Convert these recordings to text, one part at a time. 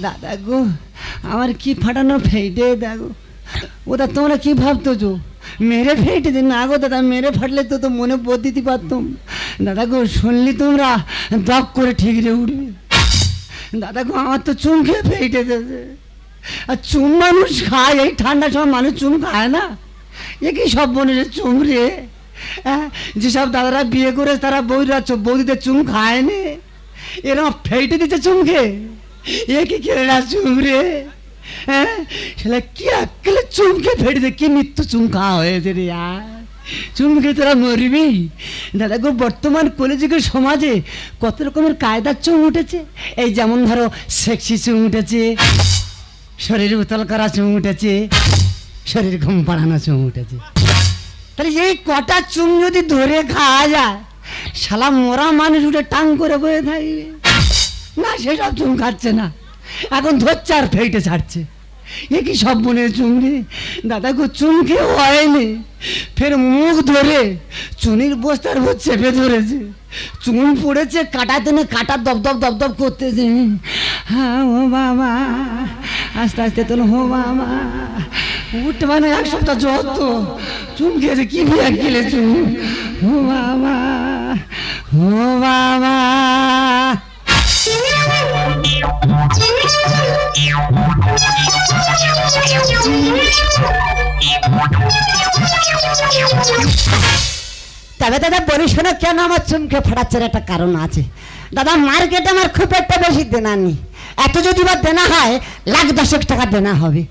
দাদা গো, আমার কি ফাটানো ফেটে দেখো ওটা তোমরা কি ভাবতেছো মেরে ফেটে দিন না গো দাদা, মেরে ফাটলে তো তো মনে বোধ দিতে পারতাম। দাদা গো, শুনলি তোমরা? দপ করে ঠিক রে উঠবে। দাদা গো, আমার তো চুম খেয়ে ফেটে দেবে আর চুম মানুষ খায়, এই ঠান্ডার সময় মানুষ চুম খায় না? এ কি সব বোনের চুম রে? হ্যাঁ যেসব দাদারা বিয়ে করে তারা চ- বৌদিদের চুম খায় খায়নি। এরকম ফেটে দিচ্ছে চুমকে। কি কেনা চুম রে হ্যাঁ সেটা কি আক্কেলে চুমকে ফেটে দে কি মৃত্যু চুম খাওয়া হয়েছে রে আর চুমকে তোরা মরবি দাদা গো বর্তমান কলেযুগের সমাজে কত রকমের কায়দার চুম উঠেছে এই যেমন ধরো সেক্সি চুম উঠেছে, শরীর উতল করা চুম উঠেছে, শরীর ঘুম পাড়ানো চুম উঠেছে। তাহলে এই কটা চুম যদি ধরে খাওয়া যায়, শালা মরা মানুষ উঠে টাং করে বয়ে থাকবে। না সেসব চুম খাচ্ছে না। এখন ধরছে আর ফেটে ছাড়ছে। এ কি সব মনে চুমড়ি দাদা গো চুম খেয়ে হয়নি। ফের মুখ ধরে চুনির বস্তার উপর চেপে ধরেছে। চুন পড়েছে, কাটা তেনে কাটা দপ দপ করতেছে। হ্যাঁ ও বাবা, আস্তে আস্তে তোর হো বাবা। উঠতে মানে এক সপ্তাহ যত চুন খেয়েছে, কি বিয়া খেলে চুন ও বাবা হো বাবা। তবে দাদা, বলি কেন আমার চুমকে ফাটাচ্ছেন? একটা কারণ আছে। দাদা, মার্কেটে আমার খুব একটা বেশি দেনা নেই। এত যদি বা দেনা হয়, লাখ দশেক টাকা দেনা হবে।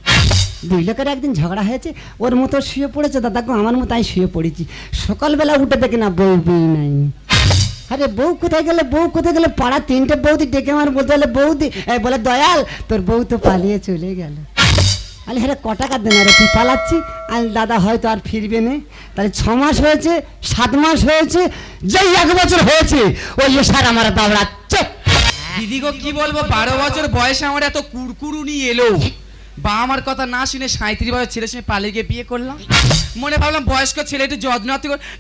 দুই লোকের একদিন ঝগড়া হয়েছে, ওর মতো শুয়ে পড়েছে, দাদা আমার মতো আমি শুয়ে পড়েছি। সকালবেলা উঠে দেখি না বউ বই নাই। আরে বউ কোথায় গেলে, বউ কোথায় গেলে? পাড়া তিনটে বৌদি ডেকে আমার বলতে হলে বৌদি বলে, দয়াল, তোর বউ তো পালিয়ে চলে গেল। আরে হ্যাঁ ক টাকা দেন? আরে, তুই পালাচ্ছি। আর দাদা হয়তো আর ফিরবে না। তাহলে ছ মাস হয়েছে, সাত মাস হয়েছে, যেই এক বছর হয়েছে, ওই সার আমার দিদি গো, কি বলব? বারো বছর বয়সে আমার এত কুরকুরুনি এলো। বা আমার কথা না শুনে সাঁত্রিশ বছর ছেলের সঙ্গে পালিয়ে গিয়ে বিয়ে করলাম। মনে ভাবলাম বয়স্ক ছেলে একটু যত্ন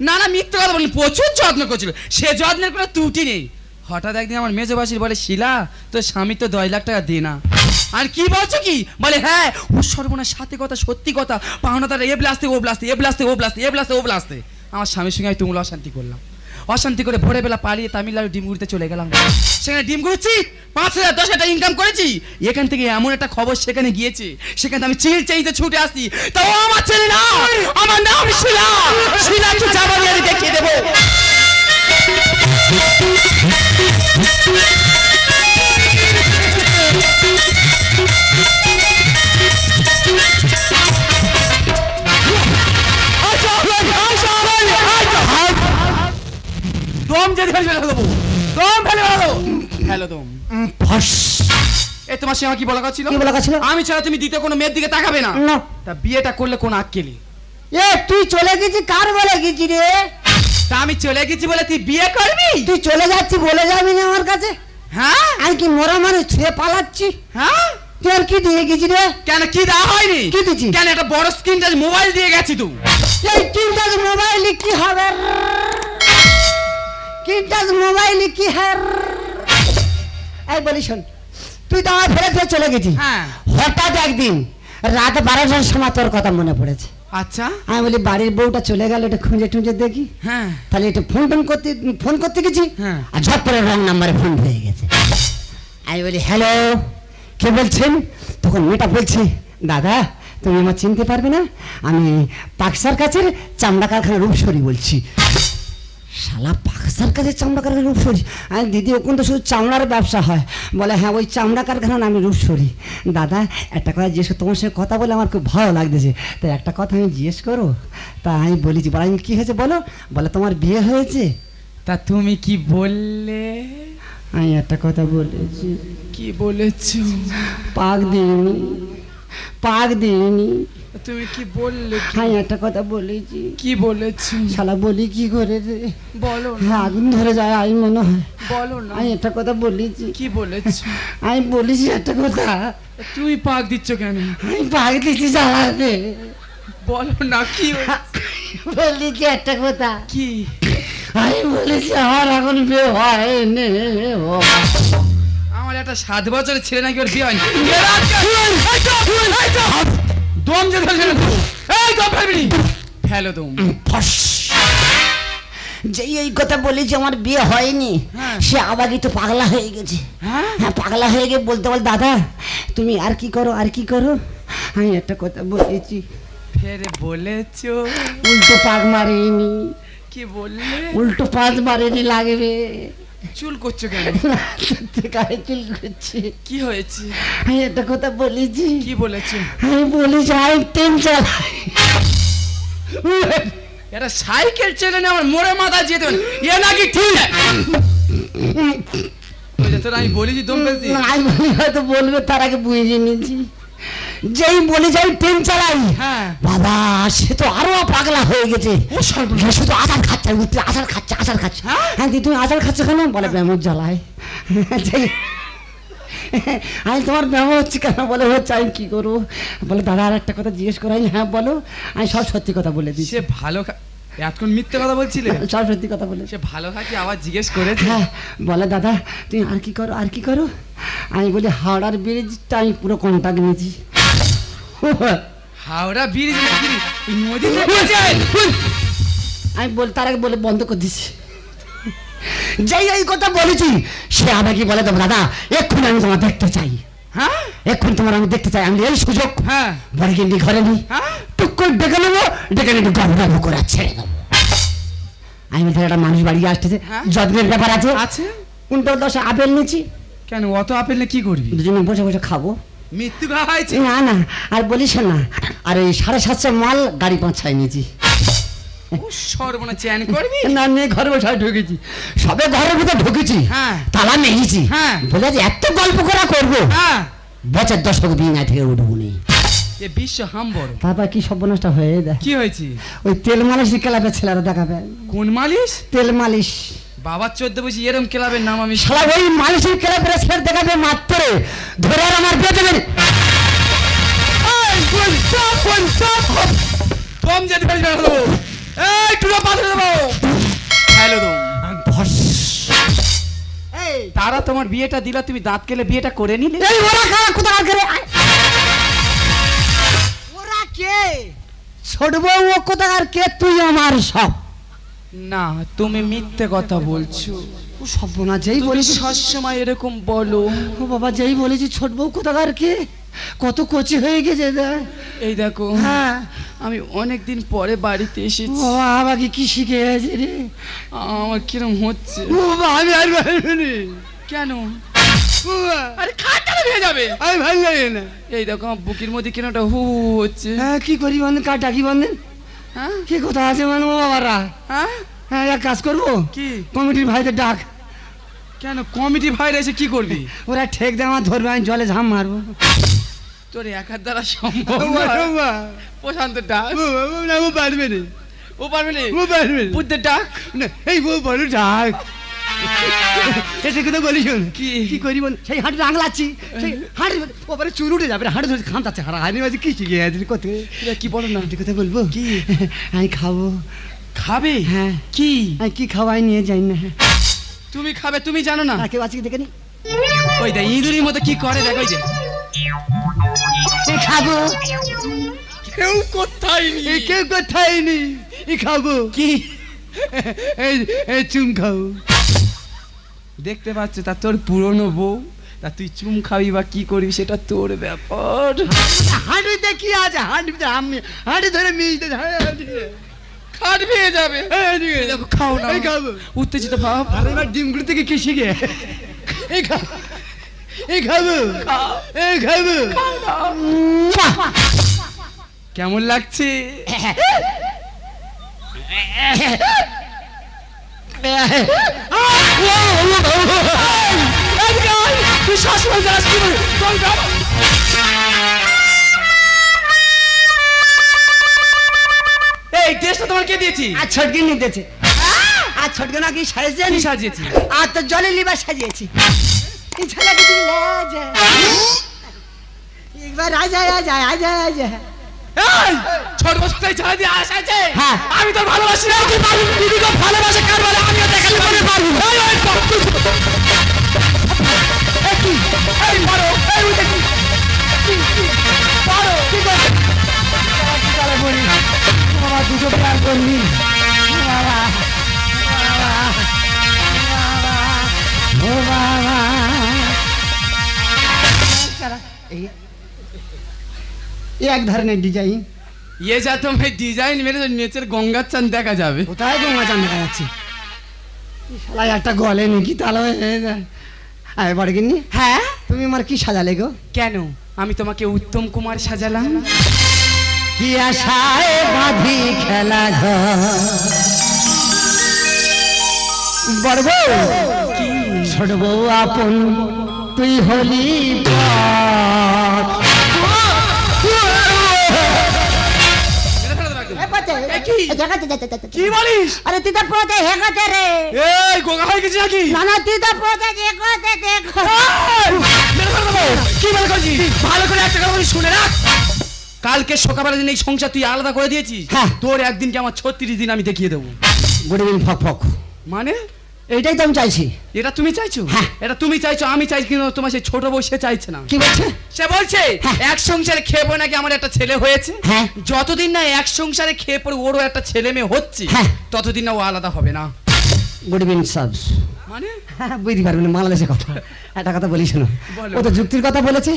না না, মিথ্যে কথা বলি প্রচুর যত্ন করছিল। সে যত্নের কোনো ত্রুটি নেই। হঠাৎ একদিন আমার মেজবাসীর বলে, শিলা, তোর স্বামী তো দশ লাখ টাকা দে না। আর কি বলছো কি? বলে হ্যাঁ ও সর্বনাশ, সাথে কথা, সত্যি কথা। পাওনা তারা এ ব্লাস্তে ও ব্লাস্তে এ ব্লাস্তে ও ব্লাস্তে এ ব্লাস্তে ও ব্লাস্তে আমার স্বামীর সঙ্গে আমি তুমুল অশান্তি করলাম। অশান্তি করে ভোরে বেলা পালিয়ে তামিলনাড়ু ডিম ঘুরতে চলে গেলাম। সেখানে ডিম ঘুরছি পাঁচ হাজার, দশ হাজার ইনকাম করেছি। এখান থেকে এমন একটা খবর সেখানে গিয়েছে, সেখানে আমি চিল চাইতে ছুটে আসছি। তাও আমার ছেলে না, আমার নাম শিলা। শিলা কি যাবানি আমি দেখিয়ে দেবো। দম যদি ফেলে ফেলে দেবো। দম ফেলে ফেলে দেবো। দম ফস। এ তোমার আমার কি বলা কথা ছিল? কি বলা কথা ছিল? আমি ছাড়া তুমি দ্বিতীয় কোনো মেয়ের দিকে তাকাবে না। না। তা বিয়েটা করলে কোন আক্কেলি এ তুই চলে গেছি কার বলে গেছি রে? তা আমি চলে গেছি বলে তুই বিয়ে করবি? তুই চলে যাচ্ছি বলে যাবি না আমার কাছে? হ্যাঁ? আমি কি মরা মানুষ ছুঁয়ে পালাচ্ছি? হ্যাঁ? তুই আর কি দিয়ে গেছি রে? কেন কি দেওয়া হয়নি? কি দিচ্ছি? কেন একটা বড় স্ক্রিন টাচ মোবাইল দিয়ে গেছি তুই? এই তিনটাজ মোবাইলে কি হবে? তিনটাজ মোবাইলে কি এই বলি শোন তুই তো আমার ফেলে ফেলে চলে গেছি হ্যাঁ। হঠাৎ একদিন রাত বারোটার সময় তোর কথা মনে পড়েছে। আচ্ছা। আমি বলি বাড়ির বউটা চলে গেল এটা খুঁজে টুঁজে দেখি। হ্যাঁ। তাহলে এটা ফোন টোন করতে ফোন করতে গেছি। হ্যাঁ। আর ঝট করে রং নাম্বারে ফোন হয়ে গেছে। আমি বলি হ্যালো কে বলছেন? তখন মেয়েটা বলছে দাদা তুমি আমার চিনতে পারবে না? আমি পাকসার কাছের চামড়া কারখানার রূপসরি বলছি। শালা পাকসার কাছে চামড়া কারখানার রূপসরি আমি দিদি ওখান তো শুধু চামড়ার ব্যবসা হয়। বলে হ্যাঁ ওই চামড়া কারখানার আমি রূপসরি দাদা একটা কথা জিজ্ঞেস কর- তোমার সঙ্গে কথা বলে আমার খুব ভালো লাগতেছে। তাই একটা কথা আমি জিজ্ঞেস করো তা আমি বলেছি বলে আমি কী হয়েছে বলো? বলে তোমার বিয়ে হয়েছে? তা তুমি কি বললে? আমি একটা কথা বলেছি। কি বলেছ? পাক দিইনি। পাক দিইনি। তুমি কি বললে আমি একটা কথা বলেছি। কি বলেছ? শালা বলি কি করে রে? বলো হ্যাঁ আগুন ধরে যায় আমি মনে হয়। বলো না। আমি একটা কথা বলেছি। কি বলেছ? আমি বলেছি একটা কথা। তুমি পাক দিচ্ছ কেন? আমি পাক দিচ্ছি জ্বালাতে বলো না কি বলেছি একটা কথা। কি? আমি বলেছি আমার এখন বিয়ে হয়নি ও আমার একটা সাত বছরের ছেলে নাকি ওর বিয়ে হয়নি? দম যে ধরছে না এই দম ফেলবি ফেলো দম। ফস। যেই এই কথা বলেছি আমার বিয়ে হয়নি হ্যাঁ। সে আবারই তো পাগলা হয়ে গেছে। হ্যাঁ? হ্যাঁ পাগলা হয়ে গিয়ে বলতে বল দাদা তুমি আর কি করো আর কি করো? আমি একটা কথা বলেছি। ফেরে বলেছ। উল্টো পাক মারিনি। কি বললে? উল্টো পাঁচ মারিনি লাগবে। চুল করছ কেন? গায়ে চুল করছে। কি হয়েছে? আমি একটা কথা বলেছি। কি বলেছ? আমি বলেছি আমি ট্রেন চালাই। এটা সাইকেল চেনে না আমার মোড়ে মাথা যেতে এ নাকি ঠিক? তোর আমি বলেছি দম ফেলতি আমি বলি হয়তো বলবে তার আগে বুঝে নিয়েছি। যেই বলেছি আমি ট্রেন চালাই। হ্যাঁ। বাবা সে তো আরও পাগলা হয়ে গেছে। শুধু আচার খাচ্ছে বলছি, আচার খাচ্ছে আচার খাচ্ছে। হ্যাঁ? দিদি, তুমি আচার খাচ্ছ কেন? বলে ব্যামোর জ্বালায়। যাই- আমি তোমার ব্যামো হচ্ছে কেন? বলে হচ্ছে আমি কি করব? বলে দাদা আর একটা কথা জিজ্ঞেস করাই হ্যাঁ বলো। আমি সব সত্যি কথা বলে দিচ্ছি। সে ভালো এতক্ষণ মিথ্যে কথা বলছিলে? সব সত্যি কথা বলে সে ভালো খাকি আবার জিজ্ঞেস করেছে? হ্যাঁ বলে দাদা তুমি আর কি করো আর কি করো? আমি বলি হাওড়ার ব্রিজটা আমি পুরো কন্ট্যাক্ট নিয়েছি। হাওড়া ব্রিজ নদীতে আমি বল তার আগে বলে বন্ধ করে দিছি। যাই এই কথা বলেছি সে আমাকে বলে দেবো দাদা এক্ষুনি আমি তোমার দেখতে চাই। হ্যাঁ? এক্ষুনি তোমার আমি দেখতে চাই আমি এই সুযোগ। হ্যাঁ। বড় গিন্ডি ঘরে নি হ্যাঁ? টুক করে ডেকে নেব ডেকে নিয়ে গল্প গল্প করে ছেড়ে দেবো। আমি বলতে একটা মানুষ বাড়ি আসতেছে হ্যাঁ। যত্নের ব্যাপার আছে। আছে? উল্টো দশে আপেল নিয়েছি কেন অত আপেল না কি করবি? দুজনে বসে বসে খাব। মৃত্যু হয়েছে? না না আর বলিস না। আর এই সাড়ে সাতশো মাল গাড়ি পাঁচায় নিয়েছি। সর্বনা চ্যান করবি? না নিয়ে ঘরে বসে ঢুকেছি। সবে ঘরের ভিতরে ঢুকেছি। হ্যাঁ। তালা মেরেছি। হ্যাঁ। বলে যে এত গল্প করা করব। হ্যাঁ। বছর দশক বিনা থেকে উঠবো নি। এ বিশ্ব তারপর কি সর্বনাশটা হয়ে কি হয়েছে? ওই তেল মালিশ ক্লাবের ছেলেরা দেখাবে। কোন মালিশ? তেল মালিশ। বাবার চোদ্দ বসে এরম ক্লাবের নাম আমি শালা ওই মালিশের ক্লাবের ছেলে দেখাবে মাত্র। ধরে আর আমার বেঁচে দেবে। কম যেতে পারি না হলো এই টুলো পাথরে দেবো। হ্যালো এই। তারা তোমার বিয়েটা দিলা তুমি দাঁত কেলে বিয়েটা করে নিলে? এই ওরা কারা কোথাকার করে? ওরা কে? ছোট বউ ও কোথাকার কে? তুই আমার সব। না তুমি মিথ্যে কথা বলছো। ও সর্বনা যেই বলেছি সবসময় এরকম বলো। ও বাবা যেই বলেছি ছোট বউ কোথাকার কে? কত কচি হয়ে গেছে। এই দেখো হ্যাঁ। আমি অনেক দিন পরে বাড়িতে এসেছি। ও আমাকে কি শিখে গেছে রে? আমার কিরম হচ্ছে? ও বাবা আমি আর পারব। কেন? ও বাবা, আরে খাটটা ভেঙে যাবে। আমি ভালো লাগে না এই দেখো আমার বুকের মধ্যে কেন একটা হু হচ্ছে? হ্যাঁ কি করি বন্ধন কার ডাকি বন্ধন হ্যাঁ কি কথা আছে মানে ও বাবারা? হ্যাঁ? হ্যাঁ এক কাজ করব? কি? কমিটির ভাইদের ডাক। কেন? কমিটি ভাই এসে কি করবি? ওরা ঠেক দিয়ে আমার ধরবে আমি জলে ঝাম মারবো। তোর একার দ্বারা সম্ভব প্রশান্ত ডাক। ও পারবে না। ও পারবে না? ও পারবে না। বুদ্ধের ডাক। এই বউ বড় ডাক। এটা কথা বলি শোন কি? কি করি বল? সেই হাঁটু আংলাচ্ছি সেই হাঁটু ওপরে চুল উঠে যাবে হাঁটু ধরে খামতাচ্ছে হারা হানি বাজি কি শিখে গেছে কত? কি বলো না? কথা বলব? কি? আমি খাব। খাবে? হ্যাঁ। কি? আমি কি খাওয়াই নিয়ে যাই না। তুমি খাবে তুমি জানো না। কেউ আজকে দেখে নি? ওই দেখ ইঁদুরির মতো কি করে দেখো যে। খাব। কেউ কোথায় এই কেউ কোথায় নি? খাব। কি? এই এই চুম খাব। দেখতে পাচ্ছ তা তোর পুরনো বউ তা তুই চুম খাবি বা কি করবি সেটা তোর ব্যাপার। হাঁটুতে কি আছে হাঁটুতে আমি হাঁটু ধরে মিশতে হাঁটু খাট ভেঙে যাবে। দেখো খাও না। খাব উত্তেজিত ভাব। আরে এবার ডিমগুলো থেকে কি শিখে? এই খা এই খাব এই খাব কেমন লাগছে? এই ড্রেসটা তোমার কে দিয়েছি? আর ছটকে নিতেছে আর ছটকে না কি সাজিয়েছে সাজিয়েছি? আর তো জলে লিবার সাজিয়েছি। একবার আজা আজা আজা আজা। ছোট বস্তায় ছাড়া দিয়ে আস আছে হ্যাঁ। আমি তোর ভালোবাসি না তুই পারবি দিদি তো ভালোবাসে কার বলে? আমিও দেখালে করে এই, এই এই উঠে বাবা এক ধরনের ডিজাইন ইয়ে যা তো ভাই ডিজাইন মেরে তো নেচের গঙ্গার চান দেখা যাবে কোথায় গঙ্গা চান দেখা যাচ্ছে? শালা একটা গলে নাকি তাহলে এবার কিনি হ্যাঁ? তুমি আমার কি সাজালে গো? কেন? আমি তোমাকে উত্তম কুমার সাজালাম। কি আশায় বাঁধি খেলা বড় বউ ছোট বউ আপন তুই হলি কি? বলিস? আরে তুই তো পথে হেগতে রে। এই গোগা হয়ে গেছে নাকি? না না তুই তো পথে দেখ কি বলে করছিস ভালো করে একটা কথা শুনে রাখ। কালকে সকালবেলা দিন এই সংসার তুই আলাদা করে দিয়েছিস? হ্যাঁ। তোর একদিনকে আমার ছত্রিশ দিন আমি দেখিয়ে দেবো। গুড ইভিনিং ফক ফক। মানে? এইটাই তো আমি চাইছি। এটা তুমি চাইছো? হ্যাঁ। এটা তুমি চাইছো আমি চাইছি কিন্তু তোমার সেই ছোট বউ সে চাইছে না। কি বলছে? সে বলছে হ্যাঁ। এক সংসারে খেয়ে পড়ে নাকি আমার একটা ছেলে হয়েছে? হ্যাঁ। যতদিন না এক সংসারে খেয়ে পড়ে ওরও একটা ছেলে মেয়ে হচ্ছে। ততদিন না ও আলাদা হবে না। গুড ইভিনিং সাবস মানে? বুঝতে পারবেন বাংলাদেশের কথা। একটা কথা বলি শোনো। ও তো যুক্তির কথা বলেছে।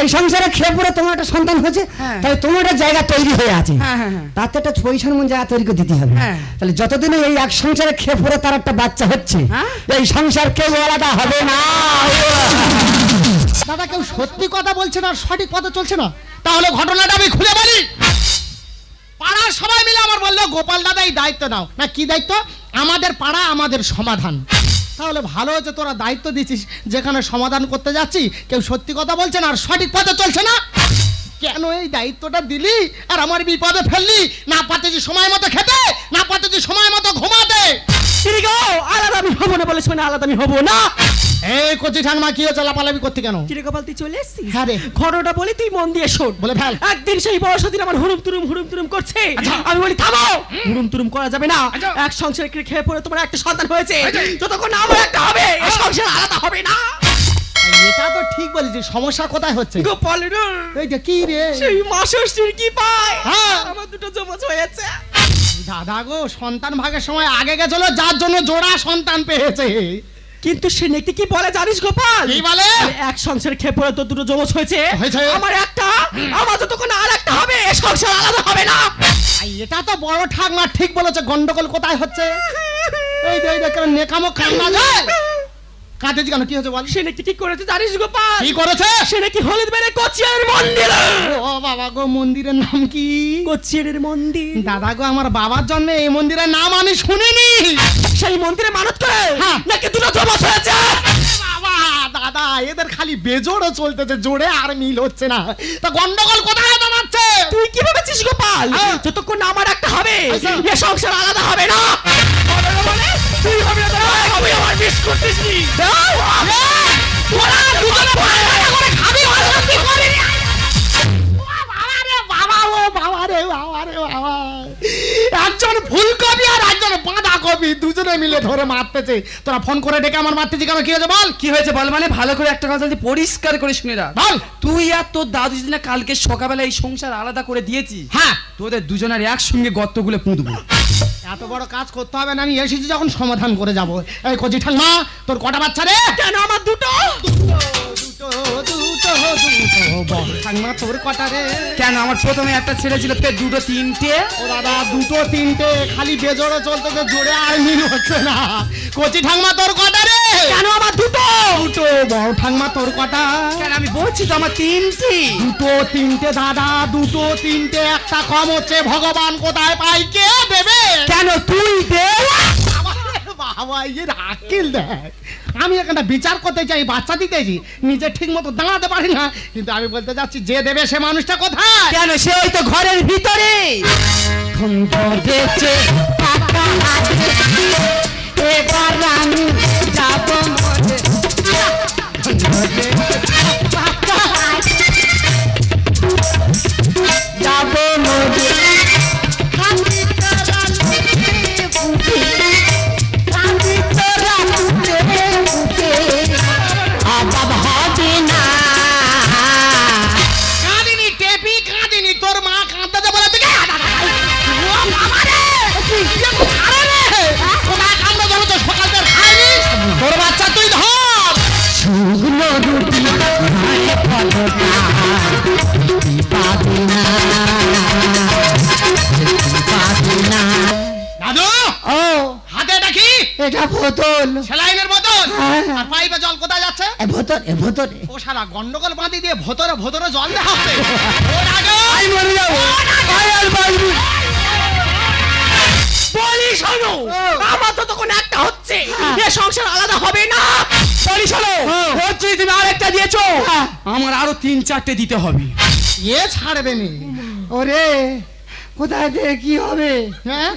এই সংসারে খেয়ে পড়ে তোমার একটা সন্তান হয়েছে হ্যাঁ। তাই তোমার একটা জায়গা তৈরি হয়ে আছে। হ্যাঁ, হ্যাঁ। তাতে একটা পয়সার মন জায়গা তৈরি করে দিতে হবে। তাহলে যতদিন এই এক সংসারে খেয়ে পড়ে তার একটা বাচ্চা হচ্ছে। এই সংসার কেউ আলাদা হবে না। দাদা কেউ সত্যি কথা বলছে না সঠিক পথে চলছে না? তাহলে ঘটনাটা আমি খুলে বলি। পাড়ার সবাই মিলে আমার বলল, গোপাল দাদা, এই দায়িত্ব নাও। না, কি দায়িত্ব? আমাদের পাড়া, আমাদের সমাধান। তাহলে ভালো হয়েছে, তোরা দায়িত্ব দিচ্ছিস, যেখানে সমাধান করতে যাচ্ছি, কেউ সত্যি কথা বলছে না, আর সঠিক পথে চলছে না। কেন এই দায়িত্বটা দিলি, আর আমার বিপদে ফেললি? না পাতেছি সময় মতো খেতে, না পাতেছি সময় মতো ঘুমাতে। আলাদা আমি হব না বলেছ মানে আলাদা আমি হব না। এই কচি ঠান্মা কি হচ্ছে লাপালাপি করতে কেন? কিরে গোপাল তুই চলে এসছিস? হ্যাঁ রে। ঘটনাটা বলি তুই মন দিয়ে শোন। বলে ফেল। একদিন সেই আমার হুড়ুম তুরুম হুড়ুম তুরুম করছে। আমি বলি থামো! হুড়ুম তুরুম করা যাবে না। এক সংসারে খেয়ে- পড়ে তোমার একটা সন্তান হয়েছে। যতক্ষণ না আমার একটা হবে এই সংসার আলাদা হবে না। এটা তো ঠিক বলেছিস সমস্যা কোথায় হচ্ছে? গোপাল এই যে কি রে? সেই কি পায়। হ্যাঁ। আমার দুটো জমজ হয়েছে। দাদা গো সন্তান ভাগের সময় আগে গেছিল যার জন্য জোড়া সন্তান পেয়েছে। কিন্তু সে নেকি কি বলে জানিস গোপাল? কি বলে? এক সংসার খেয়ে পড়ে তো দুটো জমজ হয়েছে। আমার একটা আমার যতক্ষণ আর একটা হবে এ সংসার আলাদা হবে না। এটা তো বড় ঠাকমা ঠিক বলেছে গন্ডগোল কোথায় হচ্ছে? এই দেখ দেখ নেকামো কান্না যায় কাঁদেছি কেন? কি হচ্ছে বল? সে নাকি কি করেছে জানিস গোপাল কি করেছে? সে নাকি হলুদ বেড়ে কোচিয়ার মন্দির। ও বাবা গো মন্দিরের নাম কি? কোচিয়ারের মন্দির। দাদা গো আমার বাবার জন্য এই মন্দিরের নাম আমি শুনিনি। সেই মন্দিরে মানত করে? হ্যাঁ। নাকি দুটো জমজ হয়েছে? বাবা দাদা এদের খালি বেজোড়ও চলতেছে জোরে আর মিল হচ্ছে না। তা গন্ডগোল কোথায় দাঁড়াচ্ছে তুই কি ভেবেছিস গোপাল হ্যাঁ। যতক্ষণ আমার একটা হবে আচ্ছা। এ সংসার আলাদা হবে না। Disney! Ah! বাঁধাকপি দুজনে মিলে ধরে মারতেছে। তোরা ফোন করে ডেকে আমার মারতেছি কেন? কি হয়েছে বল? কি হয়েছে বল মানে? ভালো করে একটা কথা বলছি, পরিষ্কার করে শুনে রাখ বল। তুই আর তোর দাদু যদি না কালকে সকালবেলা এই সংসার আলাদা করে দিয়েছি হ্যাঁ। তোদের দুজনের একসঙ্গে গর্তগুলো পুঁতবো। এত বড় কাজ করতে হবে না আমি এসেছি যখন সমাধান করে যাব। এই কচি ঠান্মা তোর কটা বাচ্চা রে? কেন আমার দুটো? তোর কটা রে? কেন? আমার প্রথমে একটা ছেলে ছিল ফের দুটো তিনটে? ও দাদা দুটো তিনটে খালি বেজোড়ে চলতেছে জোরে আর মিল হচ্ছে না। কচি ঠাংমা তোর কটা রে? কেন আমার দুটো? দুটো বড় ঠাংমা তোর কটা? কেন আমি বলছি তো আমার তিনটি? দুটো তিনটে দাদা দুটো তিনটে একটা কম হচ্ছে। ভগবান কোথায় পাই? কে দেবে? কেন তুই দে? বাবা রে বাবা আকিল দেখ। আমি এখানটা বিচার করতে চাই বাচ্চা দিতেছি নিজে ঠিক মতো দাঁড়াতে পারি না। কিন্তু আমি বলতে যাচ্ছি যে দেবে সে মানুষটা কোথায়? কেন সে ওই তো ঘরের ভিতরে? এবার আমি যাব বোতল। সেলাইনের বোতল? হ্যাঁ। আর পাইপে জল কোথায় যাচ্ছে? এ ভোতর এ ভোতরে। ও সারা গন্ডগোল বাঁধি দিয়ে ভোতরে ভোতরে জল দেওয়া হচ্ছে ওর আগে আমি মরে যাব। আমি আর বাঁচবো না। বলি শোনো আমার তো তখন একটা হচ্ছে। এ সংসার আলাদা হবে না। বলি শোনো হ্যাঁ। হচ্ছে তুমি আরেকটা দিয়েছ। আমার আরও তিন চারটে দিতে হবে। এ ছাড়বে নি। ওরে কোথায় থেকে কি হবে? হ্যাঁ?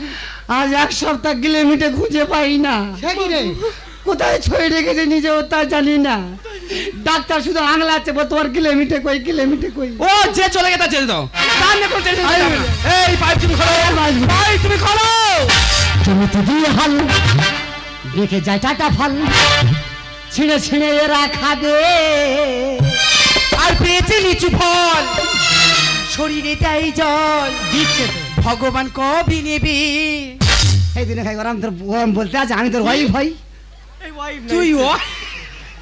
আজ এক সপ্তাহ কিলোমিটার খুঁজে পাই না। কোথায় ছড়ে রেখেছে নিজেও তা জানি না। ডাক্তার শুধু আংলাচ্ছে বল তোমার কিলোমিটে কই কিলোমিটে কই? ও যে চলে গেছে যেতে দাও। তার নিয়ে কোনো tension করতে হবে না। এই পাইপ তুমি খোলো। পাইপ তুমি খোলো। জমিতে দিয়ে হাল দেখে যায় টাটা ফল। ছিঁড়ে ছিঁড়ে এরা খাবে। আর পেয়েছে লিচু ফল। শরীরে তাই জল। দিচ্ছে ভগবান কবি নেবে। এই দিনে খাই গরম তোর বলতে আছে আমি তোর ওয়াইফ wife তুই ও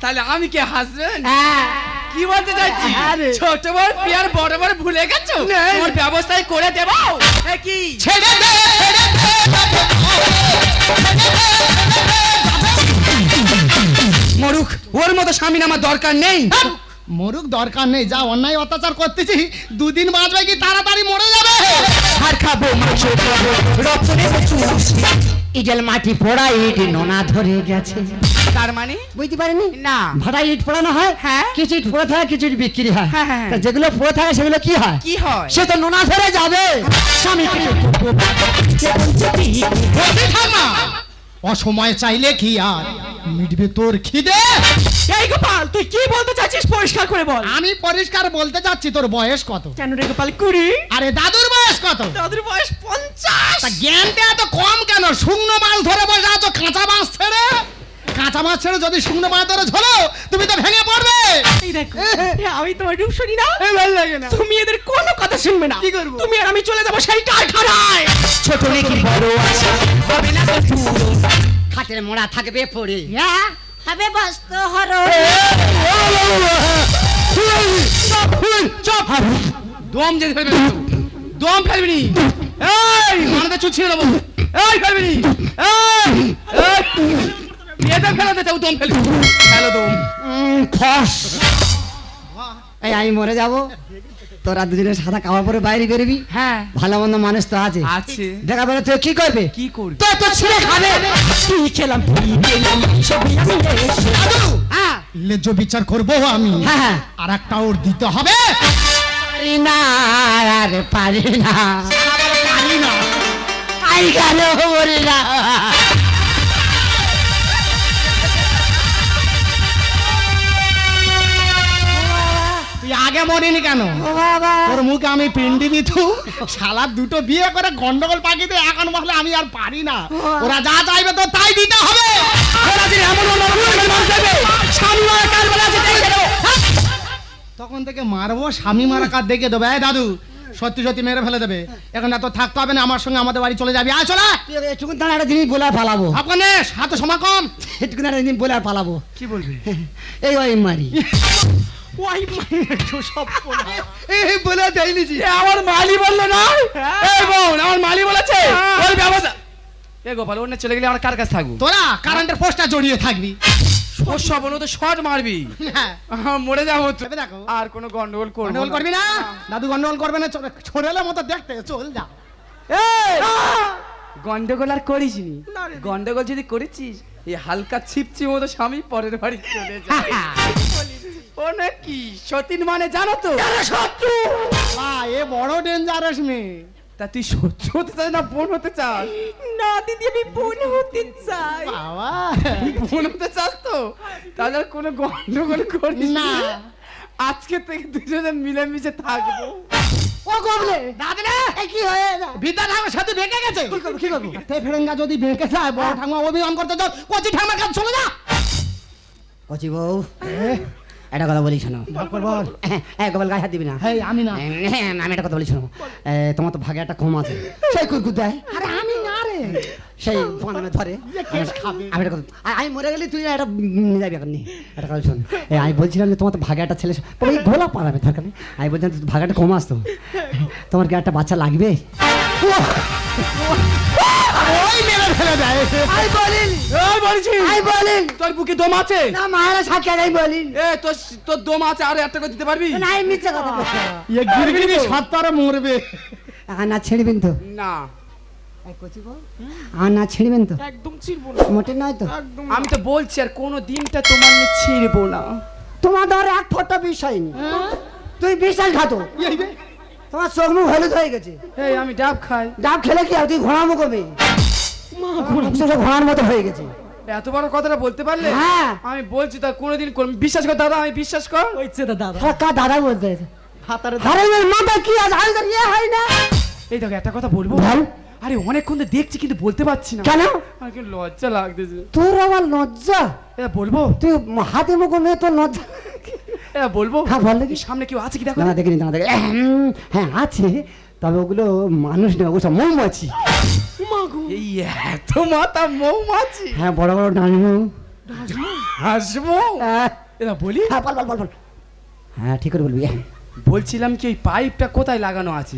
তাহলে আমি কে হাসবেন হ্যাঁ। কি বলতে চাইছি? হ্যাঁ ছোট বড় পিয়ার বড় বড় ভুলে গেছো? নেই। ওর ব্যবস্থাই করে দেবো? কি? ছেড়ে দে ছেড়ে দে মরুক ওর মতো স্বামীর আমার দরকার নেই। মরুক দরকার নেই যা অন্যায় অত্যাচার করতেছি দুদিন বাঁচবে কি তাড়াতাড়ি মরে যাবে? আর খাব মাংস খাব। রক্ত। ইটেল মাটি পোড়া ইট নোনা ধরে গেছে। তার মানে? বুঝতে পারিনি? না। ভাড়া ইট পোড়ানো হয়? হ্যাঁ। কিছু ইট পোড়া থাকে কিছু ইট বিক্রি হয়। হ্যাঁ, হ্যাঁ, হ্যাঁ। তা যেগুলো পোড়া থাকে সেগুলো কি হয়? কি হয়? সে তো নোনা ধরে যাবে। স্বামী বলতে থাক অসময়ে চাইলে কি আর? মিটবে তোর খিদে? এই গোপাল! করে বল। আমি পরিষ্কার বলতে চাচ্ছি তোর বয়স কত? কেন রে গোপাল? কুড়ি। আরে দাদুর বয়স কত? তাদের বয়স পঞ্চাশ। জ্ঞানটা এত কম কেন? শুকনো মাছ ধরে বসে আছো কাঁচা মাছ ছেড়ে? কাঁচা মাছ ছেড়ে যদি শুকনো মাছ ধরে ঝোলো তুমি তো ভেঙে পড়বে। এই দেখো এ, আমি তোমার রূপ শুনি না। ভালো লাগে না। তুমি এদের কোনো কথা শুনবে না। কি করব? তুমি আর আমি চলে যাব সেই কারখানায়। ছোট নাকি বড় আছে হবে না তো পুরো খাটের মোড়া থাকবে পড়ে। হ্যাঁ? হবে বস্ত হর চপ দম যে ফেলবি দম ফেলবি এই মানাতে চুছিয়ে দেবো এই ফেলবি এই এই। মেয়েদের ফেলাতে চাও দম ফেলবি। ফেলো দম। ফস এই আমি মরে যাব। তোরা দুজনে সাদা কাপড় পরে বাইরে বেরবি? হ্যাঁ। ভালো মন্দ মানুষ তো আছে। আছে। দেখা বলে তুই কি করবে? কি করবি? তো তো ছিঁড়ে খাবে। কি খেলাম হ্যাঁ। বিচার করব আমি। হ্যাঁ হ্যাঁ। আর একটা ওর দিতে হবে। পারি না আর পারি না। পারি না। আই গেল না তুই আগে মরিনি কেন? তোর মুখে আমি পিন্ডি দিতু শালা দুটো বিয়ে করে গন্ডগোল পাকিতে এখন বলে আমি আর পারি না। ওরা যা চাইবে তো তাই দিতে হবে। ওরা এমন তখন থেকে মারবো স্বামী মারা কার দেখে দেবে। দাদু সত্যি সত্যি মেরে ফেলে দেবে। এখন এত থাকতে হবে না আমার সঙ্গে আমাদের বাড়ি চলে যাবি। আয় চলা। তুই একটুকুন দাঁড়া একটা জিনিস বলে পালাবো। আপনার হাতে সমাকম একটুকুন একটা জিনিস বলে আর পালাবো। কি বলবি? এই ওই মারি। ওই মাইনে সব এই বলে যাইনি এ আমার মালি বলল না? এই বোন আমার মালি বলেছে? ওর ব্যবস্থা এ গোপাল ওর চলে গেলে আমার কার কাছে থাকব? তোরা কারেন্টের জড়িয়ে থাকবি। সব তো শর্ট মারবি। হ্যাঁ। মরে যাব দেখো। আর কোনো গন্ডগোল করব গন্ডগোল করবি না? দাদু গন্ডগোল করবে না ছোড়েলে মতো দেখতে চল যা। এই! গন্ডগোল আর করিস নি। না গন্ডগোল যদি করেছিস এই হালকা ছিপছি মতো স্বামী পরের বাড়ি চলে যায় ও নাকি? সতীন মানে জানো তো? শত্রু? এ বড় ডেঞ্জারাস মেয়ে। তা তুই শত্রু হতে চাস না বোন হতে চাস? না দিদি আমি বোন হতে চাই। বাবা বোন হতে চাস তো? তাহলে আর কোনো গন্ডগোল করিস না। আজকে থেকে দুজনে মিলেমিশে থাকব। ও কবলে দাদি না কি হয়ে বিদ্যা ঠাকুর সাথে ভেঙে গেছে। কি করব কি করব? তে ফেরেঙ্গা যদি ভেঙে যায় বড় ঠাকুমা অভিমান করতে যাও কচি ঠাকুমার কাছে চলে যা। কচি বউ একটা কথা বলি শোনো। বল হ্যাঁ গোপাল গায়ে হাত দিবি না। আমি না। হ্যাঁ, আমি একটা কথা বলি শোনো। তোমার তো ভাগে একটা কম আছে। সেই কুকুর দেয়। আরে আমি না সেই ধরে। আমি একটা আমি মরে গেলে তুই একটা নিয়ে যাবি এখন নি। একটা কথা শোন। আমি বলছিলাম যে তোমার তো ভাগে একটা ছেলে ওই গোলা পালাবে দরকার নেই আমি বলছিলাম ভাগাটা কম আসতো। তোমার কি একটা বাচ্চা লাগবে? ওই মেরে ফেলে দেয়। আমি বলিনি। এই বলছি। আমি বলিনি। তোর বুকে দম আছে? না মায়েরা সাক্ষী আমি বলিনি। এ তোর তোর দম আছে আরও একটা করে দিতে পারবি? না আমি মিথ্যে কথা বলছি। গিরগিরি সাতটারে মরবে। আর না ছেড়বেন তো। না। আর না ছিড়বেন তো? একদম চিরবো না। মোটে নয় তো? আমি তো বলছি আর কোনো দিনটা তোমার নিয়ে ছিড়বো না। তোমার ধর এক ফোটা বিষয় নেই তুই বিশাল খাতো? তোমার চোখ মুখ হলুদ হয়ে গেছে। এই আমি ডাব খাই। ডাব খেলে কি আর তুই ঘোড়া মুখ হবে ঘোড়ার মতো। হয়ে গেছে। এত বড় কথাটা বলতে পারলে? হ্যাঁ। আমি বলছি তা কোনোদিন কোন বিশ্বাস কর দাদা আমি বিশ্বাস কর। হয়েছে দাদা। তাহলে দাদা বলতে হাতারে মাথা কি তো ইয়ে হয় না। এই দেখো একটা কথা বলব। বল। আরে অনেকক্ষণ তো দেখছি কিন্তু বলতে পারছি না। কেন? আমার কি লজ্জা লাগতেছে। তোর আমার লজ্জা? এটা বলব? তুই হাতে মুখ নিয়ে তোর লজ্জা? এটা বলব? হ্যাঁ বল দেখি। সামনে কেউ আছে কি? দেখো না দেখিনি না দেখি হ্যাঁ আছে। তবে ওগুলো মানুষ না ওগুলো মৌমাছি। এই এত মাথা মৌমাছি। হ্যাঁ বড় বড় ডানমু হাসবো? এটা বলি? হ্যাঁ বল বল বল বল। হ্যাঁ ঠিক করে বলবি। হ্যাঁ। বলছিলাম কি ওই পাইপটা কোথায় লাগানো আছে?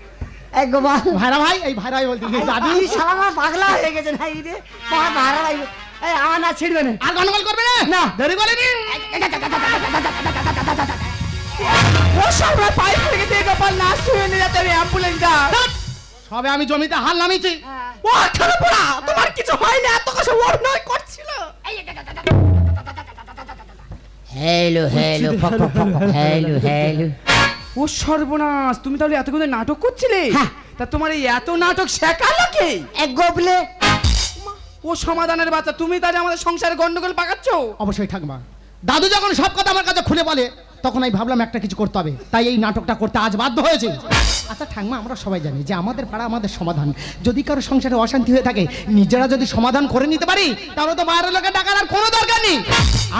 এক গোপাল ভাইরা ভাই এই ভাইরা ভাই বলতে দাদি সারা আমার পাগলা হয়ে গেছে না রে আমার ভাড়া ভাই এই আমার না ছিড়বে না আর গন্ডগোল করবে না না। ও সামনে পাইপ লেগেছে গোপাল না শুয়ে নিয়ে যেতে অ্যাম্বুলেন্স ডাক সবে আমি জমিতে হাল নামিয়েছি ও খেলে পড়া তোমার কিছু হয় না এত কিছু অভিনয় করছিল হ্যালো হ্যালো হ্যালো হ্যালো ও সর্বনাশ তুমি তাহলে এতক্ষণ নাটক করছিলে? হ্যাঁ। তা তোমার এই এত নাটক শেখালো কে? এক গবলে ও সমাধানের বাচ্চা তুমি তাহলে আমাদের সংসারে গন্ডগোল পাকাচ্ছ? অবশ্যই থাকবা দাদু যখন সব কথা আমার কাছে খুলে বলে তখন আমি ভাবলাম একটা কিছু করতে হবে। তাই এই নাটকটা করতে আজ বাধ্য হয়েছে। আচ্ছা ঠাকমা, আমরা সবাই জানি যে আমাদের পাড়া আমাদের সমাধান। যদি কারও সংসারে অশান্তি হয়ে থাকে, নিজেরা যদি সমাধান করে নিতে পারি, তাহলে তো বাইরের লোকের ডাকার আর কোনো দরকার নেই।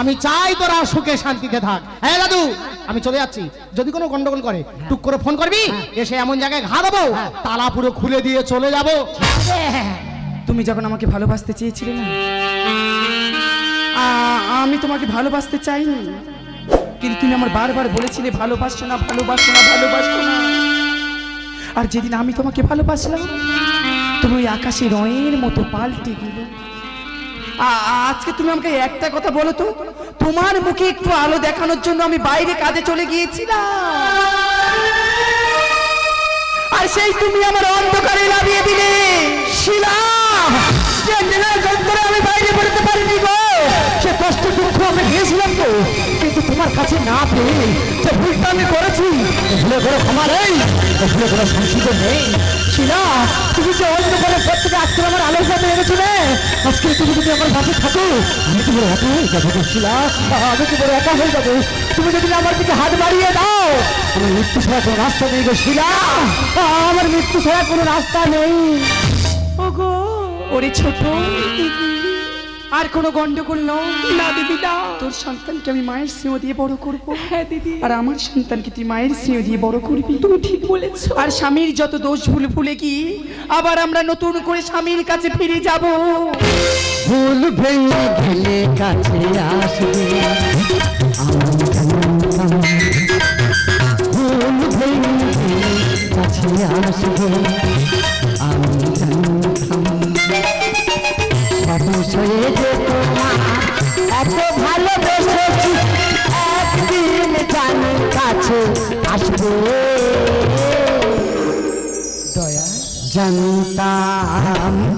আমি চাই তোরা সুখে শান্তিতে থাক। হ্যাঁ দাদু, আমি চলে যাচ্ছি। যদি কোনো গন্ডগোল করে, টুক করে ফোন করবি? এসে এমন জায়গায় ঘা দেবো। তালা পুরো খুলে দিয়ে চলে যাব। তুমি যখন আমাকে ভালোবাসতে চেয়েছিলে না? আমি তোমাকে ভালোবাসতে চাইনি। কিন্তু তুমি আমার বারবার বলেছিলে ভালোবাসছো না, ভালোবাসো না ভালোবাসো না। আর যেদিন আমি তোমাকে ভালোবাসলাম, তুমি ওই আকাশে রয়ের মতো পাল্টে আ- আজকে তুমি আমাকে একটা কথা বলো তো, তোমার মুখে একটু আলো দেখানোর জন্য আমি বাইরে কাজে চলে গিয়েছিলাম। আর সেই তুমি আমার অন্ধকারে লাভিয়ে দিলে। শিলা! যে দিনের যন্ত্রে আমি বাইরে বেরোতে পারিনি গো, সে কষ্ট দুঃখ আমি গিয়েছিলাম তো। কিন্তু তোমার কাছে না পেয়ে যে ভুলটা আমি করেছি, ভুলে করে ক্ষমা নেই ভুলে করে সংশোধন নেই। শিলা, তুমি যে অন্ধকারে পর থেকে আজকে আমার আলোর সাথে এনেছিলে, আজকে তুমি যদি আমার পাশে থাকো, আমি তো বড় একা হয়ে যাব শিলা? আমি তো বড় একা হয়ে যাব? তুমি যদি আমার দিকে হাত বাড়িয়ে দাও আমার মৃত্যু ছাড়া কোনো রাস্তা নেই গো শিলা। আমার মৃত্যু ছাড়া কোনো রাস্তা নেই। ওগো, ওরে ছোট। আর কোনো গন্ডগোল নয়। না দিদি না। তোর সন্তানকে আমি মায়ের স্নেহ দিয়ে বড় করব। হ্যাঁ দিদি। আর আমার সন্তানকে তুই মায়ের স্নেহ দিয়ে বড় করবি। তুমি ঠিক বলেছ। আর স্বামীর যত দোষ ভুল ভুলে কি আবার আমরা নতুন করে স্বামীর কাছে ফিরে যাব। ভুল ভেঙে গেলে কাছে আসবে। ফুল ভেঙে গেলে কাছে আসবে। এত ভালোবেসেছি একদিন জানি কাছে আসবে? দয়া জানতাম তুমি